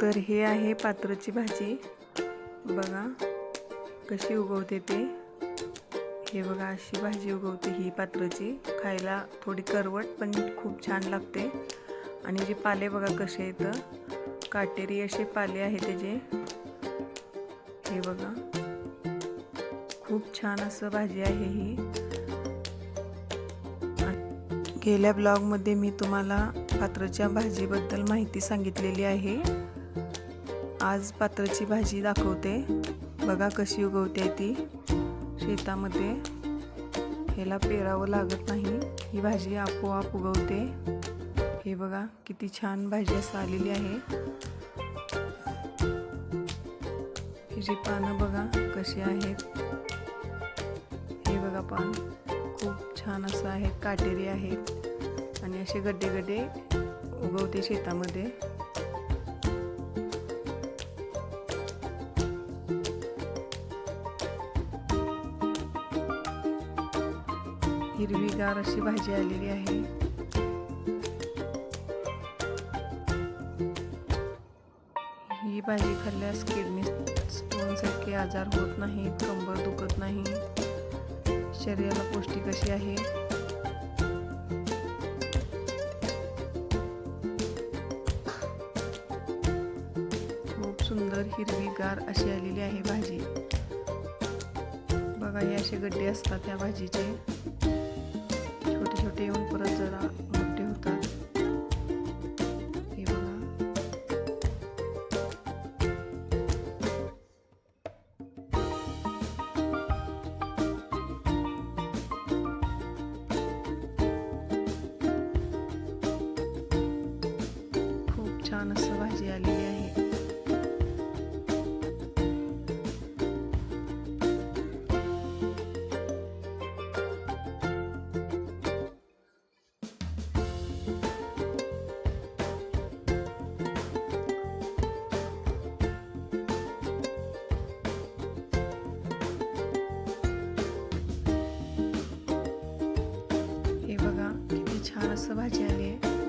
तर हे आहे पात्रची भाजी. बघा कशी उगवते ते. हे बघा अशी भाजी उगवते ही पात्रची. खायला थोडी करवट पण खूप छान लागते. आणि जे पाले बघा कसे आहेत. काटेरी असे पाले आहे त्याचे हे बघा. खूप छान असं भाजी आहे ही. गेल्या ब्लॉगमध्ये मी तुम्हाला पात्रच्या भाजीबद्दल माहिती सांगितलेली आहे. आज पात्राची भाजी दाखवते. बघा कशी उगवते ती. शेतामध्ये ह्याला पेरावं लागत नाही. ही भाजी आपोआप उगवते. हे बघा किती छान भाजी असं आलेली आहे. हिची पानं बघा कशी आहेत. हे बघा पान. खूप छान असं आहे काटेरी आहेत. आणि असे गड्डे गड्डे उगवते शेतामध्ये. हिरवीगार अशी भाजी आलेली आहे. ही भाजी खाल्ल्यास किडनी स्टोनसारखे आजार होत नाहीत कंबर दुखत नाही. शरीराला पौष्टिक अशी आहे. खूप सुंदर हिरवीगार अशी आलेली आहे भाजी. बघा हे असे गड्डे असतात त्या भाजीचे. छोटे छोटे येऊन परत जरा मोठे होतात. हे बघा. खूप छान असं बघा किती छान असं भाजी आली आहे.